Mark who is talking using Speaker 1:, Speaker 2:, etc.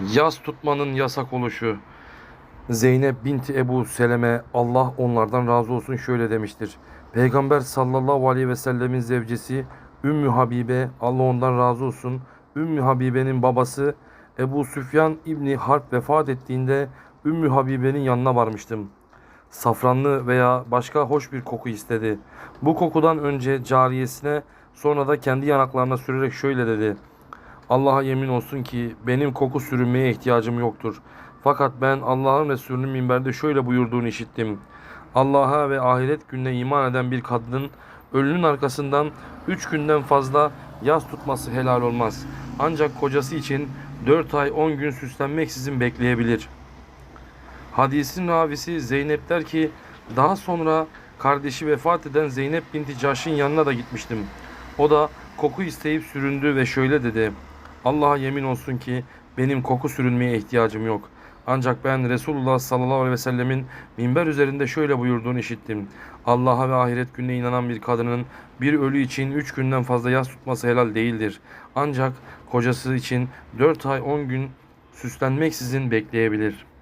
Speaker 1: Yas tutmanın yasak oluşu. Zeynep binti Ebu Seleme Allah onlardan razı olsun şöyle demiştir. Peygamber sallallahu aleyhi ve sellemin zevcesi Ümmü Habibe Allah ondan razı olsun. Ümmü Habibe'nin babası Ebu Süfyan İbni Harp vefat ettiğinde Ümmü Habibe'nin yanına varmıştım. Safranlı veya başka hoş bir koku istedi. Bu kokudan önce cariyesine sonra da kendi yanaklarına sürerek şöyle dedi. Allah'a yemin olsun ki benim koku sürünmeye ihtiyacım yoktur. Fakat ben Allah'ın Resulü'nün minberde şöyle buyurduğunu işittim. Allah'a ve ahiret gününe iman eden bir kadının ölünün arkasından üç günden fazla yas tutması helal olmaz. Ancak kocası için dört ay on gün süslenmeksizin bekleyebilir. Hadisin ravisi Zeynep der ki daha sonra kardeşi vefat eden Zeynep binti Caş'ın yanına da gitmiştim. O da koku isteyip süründü ve şöyle dedi. Allah'a yemin olsun ki benim koku sürünmeye ihtiyacım yok. Ancak ben Resulullah sallallahu aleyhi ve sellemin minber üzerinde şöyle buyurduğunu işittim. Allah'a ve ahiret gününe inanan bir kadının bir ölü için üç günden fazla yas tutması helal değildir. Ancak kocası için dört ay on gün süslenmeksizin bekleyebilir.''